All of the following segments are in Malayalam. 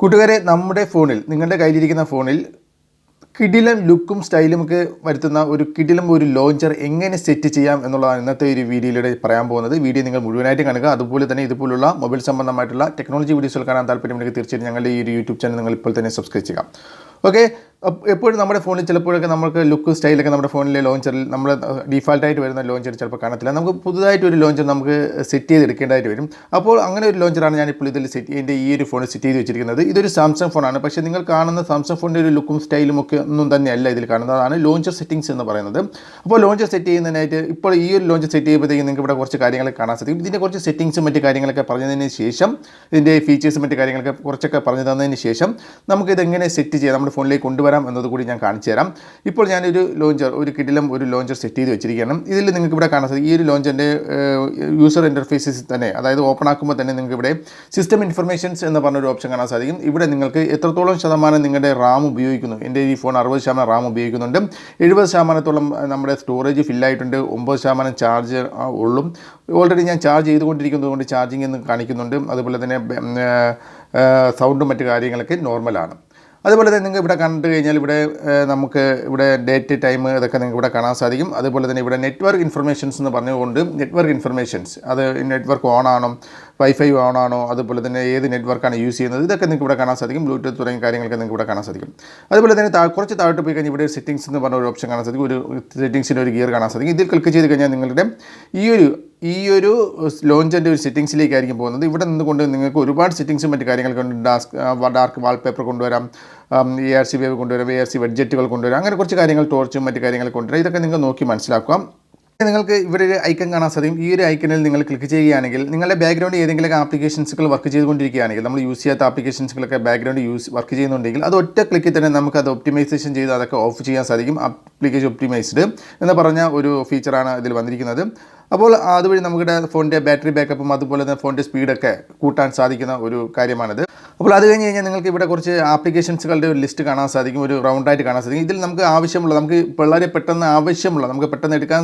കൂട്ടുകാരെ നമ്മുടെ ഫോണിൽ നിങ്ങളുടെ കയ്യിലിരിക്കുന്ന ഫോണിൽ കിടിലം ലുക്കും സ്റ്റൈലും ഒക്കെ വരുത്തുന്ന ഒരു കിടിലം ഒരു ലോഞ്ചർ എങ്ങനെ സെറ്റ് ചെയ്യാം എന്നുള്ളതാണ് ഇന്നത്തെ ഒരു വീഡിയോയിലൂടെ പറയാൻ പോകുന്നത്. വീഡിയോ നിങ്ങൾ മുഴുവനായിട്ട് കാണുക. അതുപോലെ തന്നെ ഇതുപോലുള്ള മൊബൈൽ സംബന്ധമായിട്ടുള്ള ടെക്നോളജി വീഡിയോസുകൾ കാണാൻ താല്പര്യമുണ്ടെങ്കിൽ തീർച്ചയായും ഞങ്ങളുടെ ഈ ഒരു യൂട്യൂബ് ചാനൽ നിങ്ങൾ ഇപ്പോൾ തന്നെ സബ്സ്ക്രൈബ് ചെയ്യുക. ഓക്കെ എപ്പോഴും നമ്മുടെ ഫോണിൽ ചിലപ്പോഴൊക്കെ നമുക്ക് ലുക്ക് സ്റ്റൈലൊക്കെ നമ്മുടെ ഫോണിലെ ലോഞ്ചറിൽ നമ്മൾ ഡീഫാൾട്ടായിട്ട് വരുന്ന ലോഞ്ചർ ചിലപ്പോൾ കാണത്തില്ല. നമുക്ക് പുതുതായിട്ട് ഒരു ലോഞ്ചർ നമുക്ക് സെറ്റ് ചെയ്ത് എടുക്കേണ്ടതായിട്ട് വരും. അപ്പോൾ അങ്ങനെ ഒരു ലോഞ്ചറാണ് ഞാൻ ഇപ്പോൾ ഇതിൽ സെറ്റ് എന്റെ ഈ ഒരു ഫോണിൽ സെറ്റ് ചെയ്ത് വെച്ചിരിക്കുന്നത്. ഇതൊരു സാംസങ് ഫോണാണ്. പക്ഷേ നിങ്ങൾ കാണുന്ന സാംസങ് ഫോണിന്റെ ഒരു ലുക്കും സ്റ്റൈലും ഒക്കെ ഒന്നും തന്നെയല്ല ഇതിൽ കാണുന്നതാണ് ലോഞ്ചർ സെറ്റിംഗ്സ് എന്ന് പറയുന്നത്. അപ്പോൾ ലോഞ്ചർ സെറ്റ് ചെയ്യുന്നതിനായിട്ട് ഇപ്പോൾ ഈ ഒരു ലോഞ്ചർ സെറ്റ് ചെയ്യുമ്പോഴത്തേക്കും നിങ്ങൾക്ക് ഇവിടെ കുറച്ച് കാര്യങ്ങൾ കാണാൻ സാധിക്കും. ഇതിന്റെ കുറച്ച് സെറ്റിംഗ്സും മറ്റു കാര്യങ്ങളൊക്കെ പറഞ്ഞതിന് ശേഷം ഇതിന്റെ ഫീച്ചേഴ്സും മറ്റു കാര്യങ്ങളൊക്കെ കുറച്ചൊക്കെ പറഞ്ഞു തന്നതിന് ശേഷം നമുക്കിതെങ്ങനെ സെറ്റ് ചെയ്യാം? നമ്മുടെ ഫോണിലേക്ക് കൊണ്ടുവരാം. എന്നത് കൂടി ഞാൻ കാണിച്ചു തരാം. ഇപ്പോൾ ഞാനൊരു ലോഞ്ചർ ഒരു കിടിലം ഒരു ലോഞ്ചർ സെറ്റ് ചെയ്ത് വെച്ചിരിക്കുകയാണ്. ഇതിൽ നിങ്ങൾക്ക് ഇവിടെ കാണാൻ സാധിക്കും ഈ ഒരു ലോഞ്ചറിന്റെ യൂസർ ഇന്റർഫേസിൽ തന്നെ അതായത് ഓപ്പൺ ആക്കുമ്പോൾ തന്നെ നിങ്ങൾക്ക് ഇവിടെ സിസ്റ്റം ഇൻഫർമേഷൻസ് എന്ന് പറഞ്ഞൊരു ഓപ്ഷൻ കാണാൻ സാധിക്കും. ഇവിടെ നിങ്ങൾക്ക് എത്രത്തോളം ശതമാനം നിങ്ങളുടെ റാം ഉപയോഗിക്കുന്നു എന്റെ ഈ ഫോൺ അറുപത് ശതമാനം റാം ഉപയോഗിക്കുന്നുണ്ട്. എഴുപത് ശതമാനത്തോളം നമ്മുടെ സ്റ്റോറേജ് ഫില്ലായിട്ടുണ്ട് ഒമ്പത് ശതമാനം ചാർജ് ഉള്ളൂ. ഓൾറെഡി ഞാൻ ചാർജ് ചെയ്തുകൊണ്ടിരിക്കുന്നത് കൊണ്ട് ചാർജിങ് എന്ന് കാണിക്കുന്നുണ്ട്. അതുപോലെ തന്നെ സൗണ്ടും മറ്റു കാര്യങ്ങളൊക്കെ നോർമലാണ് അതുപോലെ തന്നെ നിങ്ങൾക്ക് ഇവിടെ കണ്ടു കഴിഞ്ഞാൽ ഇവിടെ നമുക്ക് ഇവിടെ ഡേറ്റ് ടൈം ഇതൊക്കെ നിങ്ങൾക്ക് ഇവിടെ കാണാൻ സാധിക്കും. അതുപോലെ തന്നെ ഇവിടെ നെറ്റ്വർക്ക് ഇൻഫർമേഷൻസ് എന്ന് പറഞ്ഞുകൊണ്ട് നെറ്റ്വർക്ക് ഇൻഫർമേഷൻസ് അത് നെറ്റ്വർക്ക് ഓൺ ആണോ വൈഫൈ ഓൺ ആണോ? അതുപോലെ തന്നെ ഏത് നെറ്റ്വർക്കാണ് യൂസ് ചെയ്യുന്നത്? ഇതൊക്കെ നിങ്ങൾക്ക് ഇവിടെ കാണാൻ സാധിക്കും. ബ്ലൂടൂത്ത് തുടങ്ങിയ കാര്യങ്ങളൊക്കെ നിങ്ങൾക്ക് ഇവിടെ കാണാൻ സാധിക്കും. അതുപോലെ തന്നെ കുറച്ച് താഴോട്ട് പോയി കഴിഞ്ഞാൽ ഇവിടെ സെറ്റിംഗ്സ് എന്ന് പറഞ്ഞ ഒരു ഓപ്ഷൻ കാണാൻ സാധിക്കും. ഒരു സെറ്റിംഗ്സിന്റെ ഒരു ഗിയർ കാണാൻ സാധിക്കും. ഇതിൽ ക്ലിക്ക് ചെയ്ത് കഴിഞ്ഞാൽ നിങ്ങളുടെ ഈ ഒരു ഈ ഒരു ലോഞ്ചിന്റെ ഒരു സെറ്റിംഗ്സിലേക്കായിരിക്കും പോകുന്നത്. ഇവിടെ നിന്നുകൊണ്ട് നിങ്ങൾക്ക് ഒരുപാട് സെറ്റിംഗ്സും മറ്റു കാര്യങ്ങളൊക്കെ ഉണ്ട്. ഡാസ്ക് ഡാർക്ക് വാൾപേപ്പർ കൊണ്ടുവരാം. എ ആർ സി വേവ് കൊണ്ടുവരാം. എ ആർ സി ബഡ്ജറ്റുകൾ കൊണ്ടുവരാം. അങ്ങനെ കുറച്ച് കാര്യങ്ങൾ ടോർച്ചും മറ്റു കാര്യങ്ങൾ കൊണ്ടുവരാം. ഇതൊക്കെ നിങ്ങൾക്ക് നോക്കി മനസ്സിലാക്കാം നിങ്ങൾക്ക് ഇവിടെ ഒരു ഐക്കൺ കാണാൻ സാധിക്കും. ഈ ഒരു ഐക്കണിൽ നിങ്ങൾ ക്ലിക്ക് ചെയ്യുകയാണെങ്കിൽ നിങ്ങളുടെ ബാക്ക്ഗ്രൗണ്ട് ഏതെങ്കിലും ആപ്ലിക്കേഷൻസുകൾ വർക്ക് ചെയ്തുകൊണ്ടിരിക്കുകയാണെങ്കിൽ നമ്മൾ യൂസ് ചെയ്യാത്ത ആപ്ലിക്കേഷൻസുകളൊക്കെ ബാക്ക്ഗ്രൗണ്ട് യൂസ് വർക്ക് ചെയ്യുന്നുണ്ടെങ്കിൽ അത് ഒറ്റ ക്ലിക്കിൽ തന്നെ നമുക്ക് അത് ഒപ്റ്റിമൈസേഷൻ ചെയ്ത് അതൊക്കെ ഓഫ് ചെയ്യാൻ സാധിക്കും. ആപ്ലിക്കേഷൻ ഒപ്റ്റിമൈസ്ഡ് എന്ന് പറഞ്ഞ ഒരു ഫീച്ചറാണ് ഇതിൽ വന്നിരിക്കുന്നത്. അപ്പോൾ അതുവഴി നമ്മുടെ ഫോണിന്റെ ബാറ്ററി ബാക്കപ്പും അതുപോലെ തന്നെ ഫോണിന്റെ സ്പീഡൊക്കെ കൂട്ടാൻ സാധിക്കുന്ന ഒരു കാര്യമാണിത്. അപ്പോൾ അത് കഴിഞ്ഞ് കഴിഞ്ഞാൽ നിങ്ങൾക്ക് ഇവിടെ കുറച്ച് ആപ്ലിക്കേഷൻസുകളുടെ ഒരു ലിസ്റ്റ് കാണാൻ സാധിക്കും ഒരു റൗണ്ടായിട്ട് കാണാൻ സാധിക്കും. ഇതിൽ നമുക്ക് ആവശ്യമുള്ള നമുക്ക് വളരെ പെട്ടെന്ന് ആവശ്യമുള്ള നമുക്ക് പെട്ടെന്ന് എടുക്കാൻ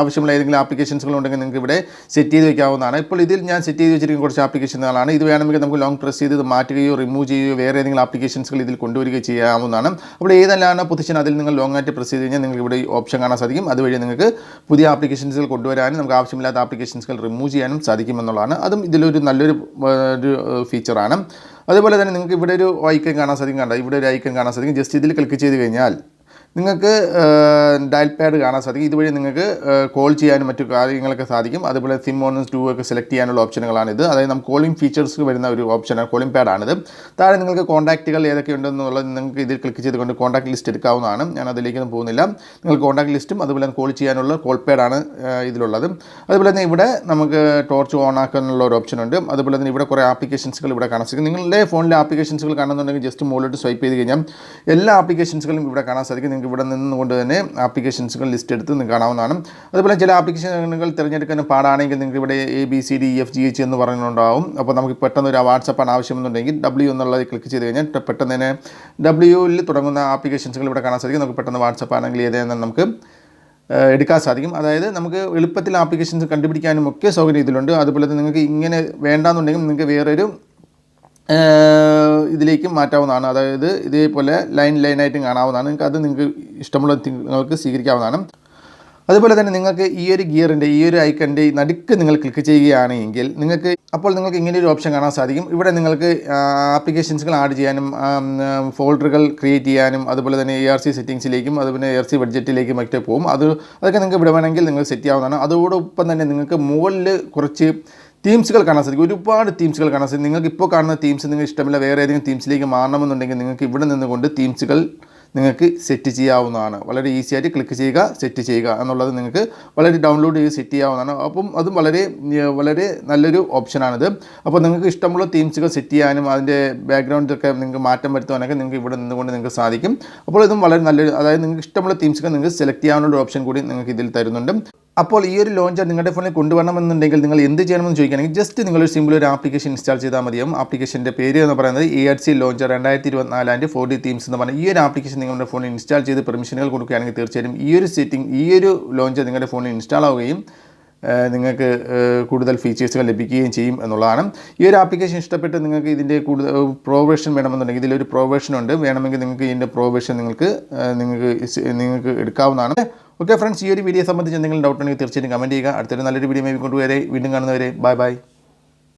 ആവശ്യമുള്ള ഏതെങ്കിലും ആപ്ലിക്കേഷൻസുകൾ ഉണ്ടെങ്കിൽ നിങ്ങൾക്ക് ഇവിടെ സെറ്റ് ചെയ്ത് വെക്കാവുന്നതാണ്. ഇപ്പോൾ ഇതിൽ ഞാൻ സെറ്റ് ചെയ്ത് വെച്ചിരിക്കുന്ന കുറച്ച് ആപ്ലിക്കേഷനുകളാണ്. ഇത് വേണമെങ്കിൽ നമുക്ക് ലോങ് പ്രസ് ചെയ്ത് മാറ്റുകയോ റിമൂവ് ചെയ്യുകയോ വേറെ ഏതെങ്കിലും ആപ്ലിക്കേഷൻസുകൾ ഇതിൽ കൊണ്ടുവരികയോ ചെയ്യാവുന്നതാണ്. അപ്പോൾ ഏതെല്ലാം പൊസിഷൻ അതിൽ നിങ്ങൾ ലോങ് ആയിട്ട് പ്രസ് ചെയ്ത് കഴിഞ്ഞാൽ നിങ്ങൾക്ക് ഇവിടെ ഈ ഓപ്ഷൻ കാണാൻ സാധിക്കും. അതുവഴി നിങ്ങൾക്ക് പുതിയ ആപ്ലിക്കേഷൻസുകൾ കൊണ്ടുവരാനും നമുക്ക് ആവശ്യമില്ലാത്ത ആപ്ലിക്കേഷൻസുകൾ റിമൂവ് ചെയ്യാനും സാധിക്കുമെന്നുള്ളതാണ്. അതും ഇതിലൊരു നല്ലൊരു ഒരു ഫീച്ചറാണ് അതുപോലെ തന്നെ നിങ്ങൾക്ക് ഇവിടെ ഒരു ഐക്കൺ കാണാൻ സാധിക്കും. കണ്ട? ഇവിടെ ഒരു ഐക്കൺ കാണാൻ സാധിക്കും. ജസ്റ്റ് ഇതിൽ ക്ലിക്ക് ചെയ്ത് കഴിഞ്ഞാൽ നിങ്ങൾക്ക് ഡയൽ പാഡ് കാണാൻ സാധിക്കും. ഇതുവഴി നിങ്ങൾക്ക് കോൾ ചെയ്യാനും മറ്റു കാര്യങ്ങളൊക്കെ സാധിക്കും. അതുപോലെ സിം ഓൺ ടു ഒക്കെ സെലക്ട് ചെയ്യാനുള്ള ഓപ്ഷനുകളാണ് ഇത് അതായത് നമുക്ക് കോളിംഗ് ഫീച്ചേഴ്സ് വരുന്ന ഒരു ഓപ്ഷനാണ് കോളിംഗ് പാഡാണിത് താഴെ നിങ്ങൾക്ക് കോൺടാക്റ്റുകൾ ഏതൊക്കെ ഉണ്ടെന്നുള്ളത് നിങ്ങൾക്ക് ഇതിൽ ക്ലിക്ക് ചെയ്തുകൊണ്ട് കോൺടാക്ട് ലിസ്റ്റ് എടുക്കാവുന്നതാണ്. ഞാൻ അതിലേക്കൊന്നും പോകുന്നില്ല. നിങ്ങൾ കോൺടാക്ട് ലിസ്റ്റും അതുപോലെ കോൾ ചെയ്യാനുള്ള കോൾ പാഡാണ് ഇതിലുള്ളത്. അതുപോലെ തന്നെ ഇവിടെ നമുക്ക് ടോർച്ച് ഓൺ ആക്കാനുള്ള ഒരു ഓപ്ഷൻ ഉണ്ട്. അതുപോലെ തന്നെ ഇവിടെ കുറേ ആപ്ലിക്കേഷൻസുകൾ ഇവിടെ കാണാൻ സാധിക്കും. നിങ്ങളുടെ ഫോണിലെ ആപ്ലിക്കേഷൻസുകൾ കാണുന്നുണ്ടെങ്കിൽ ജസ്റ്റ് മുകളിലോട്ട് സ്വൈപ്പ് ചെയ്ത് കഴിഞ്ഞാൽ എല്ലാ ആപ്ലിക്കേഷൻസുകളും ഇവിടെ കാണാൻ സാധിക്കും. നിങ്ങൾക്ക് ഇവിടെ നിന്നുകൊണ്ട് തന്നെ ആപ്ലിക്കേഷൻസുകൾ ലിസ്റ്റ് എടുത്ത് നിങ്ങൾക്ക് കാണാവുന്നതാണ്. അതുപോലെ ചില ആപ്ലിക്കേഷനുകൾ തിരഞ്ഞെടുക്കാൻ പാടാണെങ്കിൽ നിങ്ങൾക്ക് ഇവിടെ A B C D F G H എന്ന് പറയുന്നുണ്ടാവും. അപ്പോൾ നമുക്ക് പെട്ടെന്ന് ഒരു വാട്സപ്പാണ് ആവശ്യമെന്നുണ്ടെങ്കിൽ ഡബ്ല്യു എന്നുള്ളത് ക്ലിക്ക് ചെയ്ത് കഴിഞ്ഞാൽ പെട്ടെന്ന് തന്നെ ഡബ്ല്യുവിൽ തുടങ്ങുന്ന ആപ്ലിക്കേഷൻസുകൾ ഇവിടെ കാണാൻ സാധിക്കും. നമുക്ക് പെട്ടെന്ന് വാട്സപ്പ് ആണെങ്കിൽ ഏതെന്ന് നമുക്ക് എടുക്കാൻ സാധിക്കും. അതായത് നമുക്ക് എളുപ്പത്തിൽ ആപ്ലിക്കേഷൻസ് കണ്ടുപിടിക്കാനും ഒക്കെ സൗകര്യം ഇതിലുണ്ട്. അതുപോലെ തന്നെ നിങ്ങൾക്ക് ഇങ്ങനെ വേണ്ടാന്നുണ്ടെങ്കിൽ നിങ്ങൾക്ക് വേറൊരു ഇതിലേക്ക് മാറ്റാവുന്നതാണ്. അതായത് ഇതേപോലെ ലൈൻ ലൈനായിട്ടും കാണാവുന്നതാണ്. നിങ്ങൾക്ക് അത് നിങ്ങൾക്ക് ഇഷ്ടമുള്ള നിങ്ങൾക്ക് സ്വീകരിക്കാവുന്നതാണ്. അതുപോലെ തന്നെ നിങ്ങൾക്ക് ഈ ഒരു ഗിയറിന്റെ ഈ ഒരു ഐക്കന്റെ നടുക്ക് നിങ്ങൾ ക്ലിക്ക് ചെയ്യുകയാണെങ്കിൽ നിങ്ങൾക്ക് അപ്പോൾ നിങ്ങൾക്ക് ഇങ്ങനെ ഒരു ഓപ്ഷൻ കാണാൻ സാധിക്കും. ഇവിടെ നിങ്ങൾക്ക് ആപ്ലിക്കേഷൻസുകൾ ആഡ് ചെയ്യാനും ഫോൾഡറുകൾ ക്രിയേറ്റ് ചെയ്യാനും അതുപോലെ തന്നെ എ ആർ സി സെറ്റിങ്സിലേക്കും അതുപോലെ എ ആർ സി ബഡ്ജറ്റിലേക്കും ഒക്കെ പോകും. അത് അതൊക്കെ നിങ്ങൾക്ക് ഇവിടെ വേണമെങ്കിൽ നിങ്ങൾ സെറ്റ് ചെയ്യാവുന്നതാണ്. അതോടൊപ്പം തന്നെ നിങ്ങൾക്ക് മുകളിൽ കുറച്ച് തീംസുകൾ കാണാൻ സാധിക്കും. ഒരുപാട് തീംസുകൾ കാണാൻ സാധിക്കും. നിങ്ങൾക്ക് ഇപ്പോൾ കാണുന്ന തീംസ് നിങ്ങൾ ഇഷ്ടമില്ല വേറെ ഏതെങ്കിലും തീംസിലേക്ക് മാറണമെന്നുണ്ടെങ്കിൽ നിങ്ങൾക്ക് ഇവിടെ നിന്നുകൊണ്ട് തീംസുകൾ നിങ്ങൾക്ക് സെറ്റ് ചെയ്യാവുന്നതാണ്. വളരെ ഈസി ആയിട്ട് ക്ലിക്ക് ചെയ്യുക സെറ്റ് ചെയ്യുക എന്നുള്ളത് നിങ്ങൾക്ക് വളരെ ഡൗൺലോഡ് ചെയ്ത് സെറ്റ് ചെയ്യാവുന്നതാണ്. അപ്പം അതും വളരെ വളരെ നല്ലൊരു ഓപ്ഷനാണിത് അപ്പോൾ നിങ്ങൾക്ക് ഇഷ്ടമുള്ള തീംസുകൾ സെറ്റ് ചെയ്യാനും അതിന്റെ ബാക്ക്ഗ്രൗണ്ടൊക്കെ നിങ്ങൾക്ക് മാറ്റം വരുത്തുവാനൊക്കെ നിങ്ങൾക്ക് ഇവിടെ നിന്നുകൊണ്ട് നിങ്ങൾക്ക് സാധിക്കും. അപ്പോൾ ഇതും വളരെ നല്ലൊരു അതായത് നിങ്ങൾക്ക് ഇഷ്ടമുള്ള തീംസുകൾ നിങ്ങൾക്ക് സെലക്ട് ചെയ്യാനുള്ള ഓപ്ഷൻ കൂടി നിങ്ങൾക്ക് ഇതിൽ തരുന്നുണ്ട്. അപ്പോൾ ഈ ഒരു ലോഞ്ചർ നിങ്ങളുടെ ഫോണിൽ കൊണ്ടുവരണമെന്നുണ്ടെങ്കിൽ നിങ്ങൾ എന്ത് ചെയ്യണമെന്ന് ചോദിക്കുകയാണെങ്കിൽ ജസ്റ്റ് നിങ്ങളൊരു സിമ്പിൾ ഒരു ആപ്ലിക്കേഷൻ ഇൻസ്റ്റാൾ ചെയ്താൽ മതിയാവും ആപ്ലിക്കേഷന്റെ പേര് എന്ന് പറയുന്നത് എ ആർ സി ലോഞ്ചർ രണ്ടായിരത്തി ആൻഡ് ഫോർ ഡി തീംസ് എന്ന് പറഞ്ഞാൽ ഈ ഒരു ആപ്ലിക്കേഷൻ നിങ്ങളുടെ ഫോണിൽ ഇൻസ്റ്റാൾ ചെയ്ത് പെർമിഷനുകൾ കൊടുക്കുകയാണെങ്കിൽ തീർച്ചയായും ഈ ഒരു സെറ്റിംഗ് ഈ ഒരു ലോഞ്ചർ നിങ്ങളുടെ ഫോണിൽ ഇൻസ്റ്റാൾ ആവുകയും നിങ്ങൾക്ക് കൂടുതൽ ഫീച്ചേഴ്സുകൾ ലഭിക്കുകയും ചെയ്യും എന്നുള്ളതാണ്. ഈ ഒരു ആപ്ലിക്കേഷൻ ഇഷ്ടപ്പെട്ട് നിങ്ങൾക്ക് ഇതിന്റെ കൂടുതൽ പ്രോ വേർഷൻ വേണമെന്നുണ്ടെങ്കിൽ ഇതിലൊരു പ്രോ ഉണ്ട്. വേണമെങ്കിൽ നിങ്ങൾക്ക് ഇതിന്റെ പ്രോ നിങ്ങൾക്ക് നിങ്ങൾക്ക് നിങ്ങൾക്ക് എടുക്കാവുന്നതാണ്. ഓക്കെ ഫ്രണ്ട്സ് ഈ ഒരു വീഡിയോ സംബന്ധിച്ച് എന്തെങ്കിലും ഡൗട്ട് ഉണ്ടെങ്കിൽ തീർച്ചയായിട്ടും കമന്റ് ചെയ്യുക. അടുത്തൊരു നല്ലൊരു വീഡിയോ കൊണ്ടുവരെ. വീണ്ടും കാണുന്നവരെ ബൈ ബൈ